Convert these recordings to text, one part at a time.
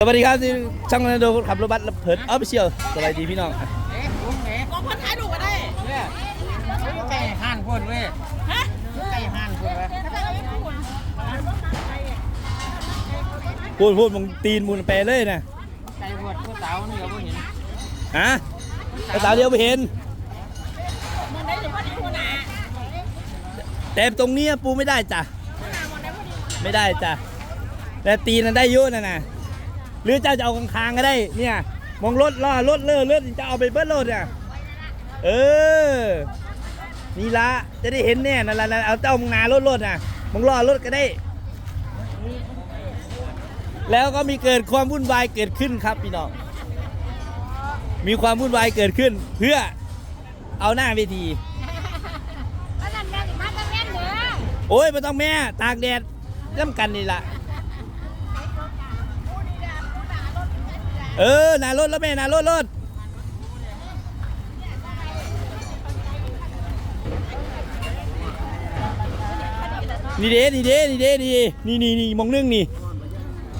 สวัสดีครับที่ช่างนันโดขับรถบัสเพิร์ดออฟฟิเชียลสวัสดีพี่น้องเอ๊ะลุงเอ๊ะกองพันท้ายดูก็ได้เนี่ยไก่ห่านคนเว้ยฮะไก่ห่านคนเว้ยพูดพูดมึงตีนมึงแปลเลยนะไก่หวดผู้สาวนี่เราก็เห็นฮะภาษาวเดียวไปเห็นมึงได้ถึงว่าที่หัวหน้าแต่ตรงเนี้ยปูไม่ได้จ้ะไม่ได้จ้ะแต่ตีนนั้นได้เยอะนะนะห รือเจ้าจะเอาคางๆก็ได้ เนี่ย มองรถล่อรถเลื่อรถจะเอาไปเบิ้ลรถเนี่ยเออนี่ละจะได้เห็นแน่นั่นละนั่นเอาเจ้ามึงหนารถรถน่ะมึงล่อรถก็ได้ แล้วก็มีเกิดความวุ่นวายเกิดขึ้นครับพี่น้องมีความวุ่นวายเกิดขึ้น เพื่อเอาหน้าเวทีอันนั้นแม่นมาตั้งแม่นเด้อโอ้ยไม่ต้องแม่ตากแดดน้ำกันนี่ละ เออหนารถแล้วแม่หนารถรถนี่เด้นี่เด้นี่เด้นี่นี่นี่นี่มองนึงนี่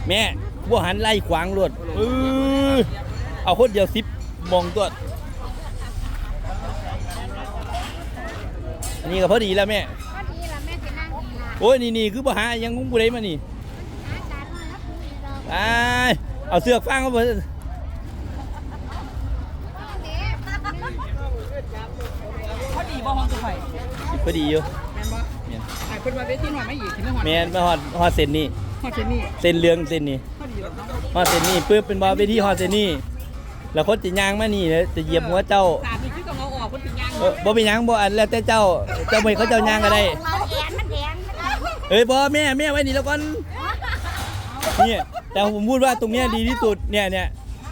แม่พวกหันไล่ขวางรถเออเอาคนเดียวสิบมองตัวอันนี้ก็พอดีแล้วแม่ก็ดีล่ะแม่สินั่งดีล่ะโอ้ยนี่นี่คือบ่หาอิหยังงุ้งบุไรมานี่หาการมารับผู้อีดอกไป เอาเสือกฟางมาเบิดเด้พอดีบ่ห้องตัวไฟพอดีอยู่แม่นบ่ไอ้คนมาเวทีหน่อยไม่อีกที่ไม่หอดแมนมาฮอดฮอดเส้นนี่หอดที่นี่เส้นเหลืองเส้นนี่พอดีแล้วเนาะฮอดเส้นนี่ปึ๊บเป็นบอลไปที่ฮอดเส้นนี่แล้วคนจะย่างมานี่แล้วจะเหยียบหัวเจ้าสามีคือต้องเอาออกคนถึงยางเออบ่เป็นหยังบ่อันแล้วแต่เจ้าเจ้าไม่เขาเจ้าย่างก็ได้เราแอนมันแอนเอ้ยบ่แม่แม่ไว้นี่แล้วก่อนเนี่ย แต่ผมพูดว่าตรงเนี้ยดีที่สุดเนี่ยเนี่ย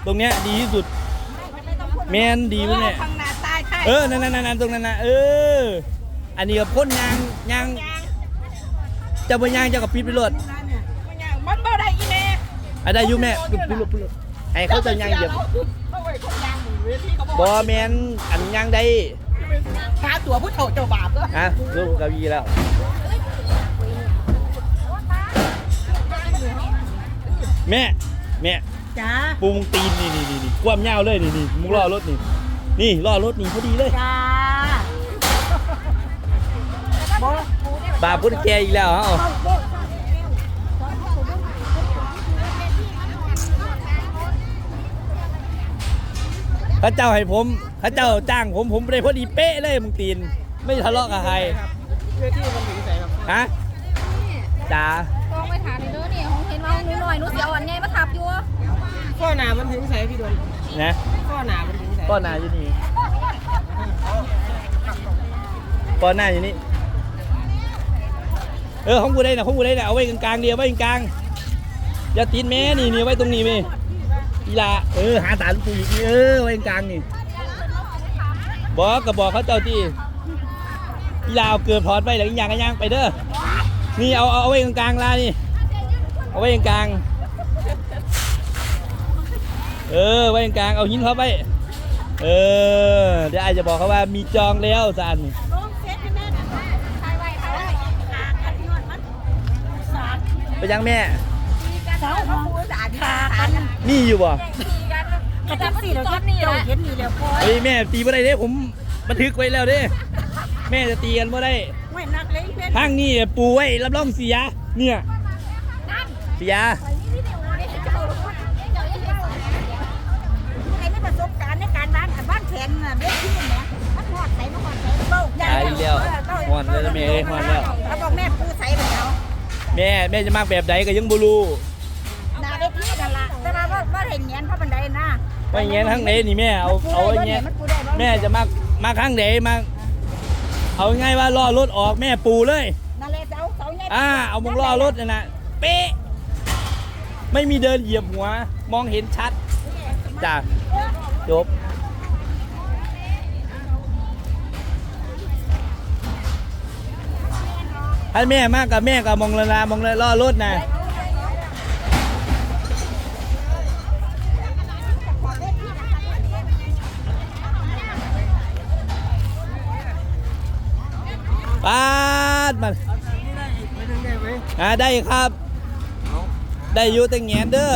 ตรงเนี้ยดีที่สุด แมนดีมั้ยเนี่ยข้างหน้าใต้ใช่เออ นั่นนั่นนั่นตรงนั้นนะเออ อันนี้กับพ่นยางยางเจ้าบ่ยางเจ้ากับปิดไปรถมันบ่ได้อีแม่อันได้อยู่แม่ปิดปิดรถปิดรถให้เขาเจะยางเหยียบเอาไว้คนยางหมู่เวทีเขาบอกบ่แมนอันยางได้หาตัวผู้เฒ่าเจ้าบาปเด้อ ฮะลูกกับยีแล้ว แม่แม่จ้าปูมึงตีนนี่นี่นี่นี่ความยาวเลยนี่นี่มึงล่อรถนี่นี่ล่อรถนี่พอดีเลยจ้าบ่บาปพุทธแกอีกแล้วเอ้าพระเจ้าให้ผมพระเจ้าจ้างผมผมได้พอดีเป๊ะเลยมึงตีน ไม่ทะเลาะกับใครเวทีมันถึงใส่ครับฮะจ๋า นี่ของเห็นว่าของหนูหน่อยหนูสิเอาอันใหญ่มาทับอยู่ข้อหนามันถึงใส่พี่ดวนนะข้อหนามันถึงใส่ป้อนหน้าอยู่นี่ป้อนหน้าอยู่นี่เออของกูได้นะของกูได้นะเอาไว้กลางๆเดียวไว้กลางๆอย่าตีนแม่นี่นี่ไว้ตรงนี้ไหมอีหลาเออหาสารปูอีกนี่เออไว้กลางๆนี่บอกกับบอกเขาเจ้าที่อีหลาเอาเกือบถอดไปแล้วอีกอย่างก็ย่างไปเด้อนี่เอาเอาเอาไว้กลางๆลานี่ เอาไว้กลางเออไว้กลางเอาหินเขาไปเออเดี๋ยวอาจจะบอกเขาว่ามีจองแล้วสันลงเฟซให้แม่หน่อยใครไว้ใครไว้หากันไปยังแม่เสาของสาดขาดมีอยู่บ่ตีกันกระจับสี่เราก็นี่และเห็นนี่แล้วพอเฮ้ยแม่ตีบ่ได้เด้ผมบันทึกไว้แล้วเด้แม่จะตีกันบ่ได้ไม่นักเลยเพื่อนทางนี้ปูไว้รับรองเสียเนี่ย นั่นเสียไปนี่วิดีโอนี่เจ้าเจ้าอย่าเห็นใครมีประสบการณ์ในการบ้านบ้านแขนน่ะเบ็ดที่เนี่ยมันหอดใส่มันหอดใส่เบ้าตายแล้วฮอนแล้วแม่เอ้ยฮอนแล้วแล้วบอกแม่ปูใส่ไปแล้วแม่แม่จะมากแบบใดก็ยังบ่รู้นาเบ็ดที่นั่นล่ะแต่ว่าว่าว่าเห็นเงี้ยเพราะบันไดนะว่าอย่างงี้ทั้งไหนนี่แม่เอาเอาอย่างเงี้ยแม่จะมากมาข้างไหนมาเอาง่ายๆว่าล่อรถออกแม่ปูเลยนั่นเลยเสาเสาใหญ่อ่าเอามงล่อรถน่ะนะเป๊ะ ไม่มีเดินเหยียบหัว มองเห็นชัดจ้ะจบถ้าแม่มากกับแม่กับมองละลามองละล่อรถนะปาดมันไม่ถึงได้ไหมอ่าได้ครับเอา ได้อยู่แต่แงนเด้อ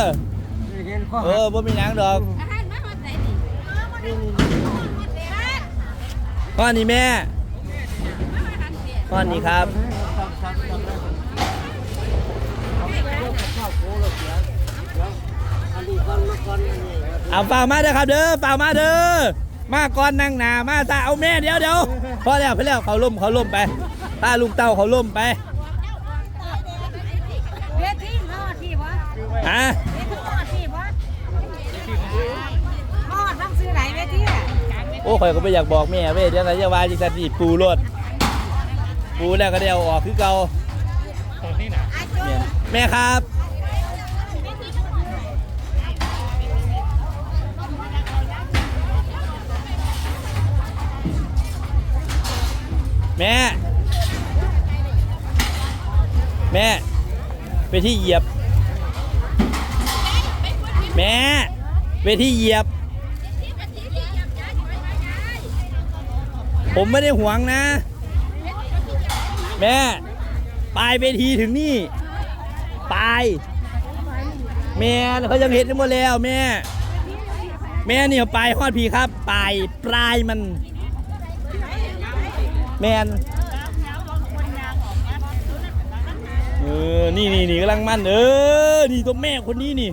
เห็นย็นข้อเออบ่มีหยังดอกอาหารมาหอดไหนนี่นี่นี่พ่อนี่แม่พ่อนี่ครับเอาเปล่ามาเด้อครับเด้อเปล่ามาเด้อมาก่อนนั่งหนามาตาเอาแม่เดี๋ยวเดี๋ยวพอแล้วพอแล้วเขาล่มเขาล่มไปตาลุงเต้าเขาล่มไป อะโอ้ข่อยก็ไม่อยากบอกแม่เว้ยเดี๋ยวก็จะว่าจิสันติปูรถปูแล้วก็ได้เอาออกคือเก่าเนี่ยแม่ครับ แม่ แม่ ไปที่เหยียบ แม่ไปที่เหยียบ ผมไม่ได้หวงนะ แม่ปลายเวทีถึงนี่ปลายแม่เขายังเห็นกันหมดแล้วแม่ แม่เนี่ยปลายฮอดพีครับปลายปลายมัน แมนเออ นี่นี่นี่กำลังมั่น เออ นี่ตัวแม่คนนี้นี่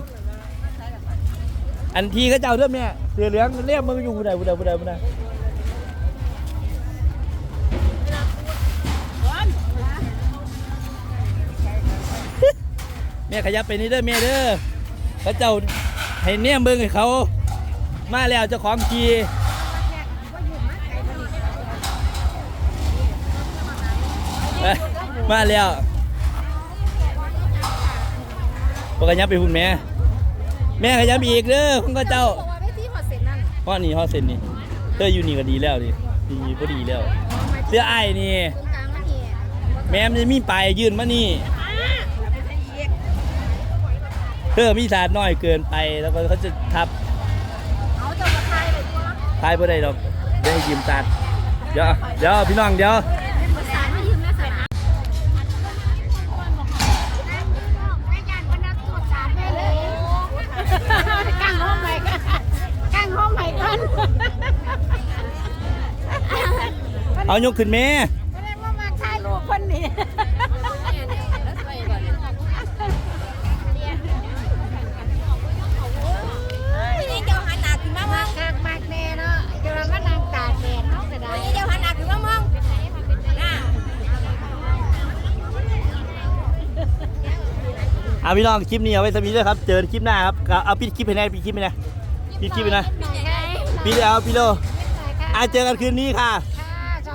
อันทีก็เจ้าเด้อแม่เสือเหลืองเรียกมึงอยู่ผู้ใดผู้ใดผู้ใดผู้ใดแม่ขยับไปนี่เด้อแม่เด้อพระเจ้าให้เนี่ยเบิ่งให้เขา มาแล้วเจ้าของกีมาแล้วพวกขยับไปหุ่นแม่ แม่ขยับอีกเด้อคุณก็เจ้าบอกว่าเวทีฮอดเสร็จนั่นพ่อนี่ฮอดเซนนี่เธออยู่นี่ก็ดีแล้วดิดีพอดีแล้ว เสื้อไอ้ายนี่ ตรงกลางมันนี่แม่มันจะมีปลายยื่นมานี่ เธอมีสาดน้อยเกินไปแล้วก็เขาจะทับเอาเจ้ามาทายเลยตัวทายบ่ได้ดอกเดี๋ยวให้ยืมตัด เดี๋ยวเดี๋ยวพี่น้องเดี๋ยว เอายกขึ้นแม่แสดงว่ามาถ่ายรูปคนนี้นี่เจ้าหันหน้าขึ้นมาเมืองกากมากแน่เนาะเจ้ามานั่งตากแดดเนาะก็ได้นี่เจ้าหันหน้าขึ้นมาเมืองน่ะเอาพี่น้องคลิปนี้เอาไว้สมีด้วยครับ เจอคลิปหน้าครับ เอาเอาปิดคลิปให้แน่ปิดคลิปให้แน่ปิดคลิปไปนะปิดเอาปิดโลอะเจอกันคืนนี้ค่ะค่ะ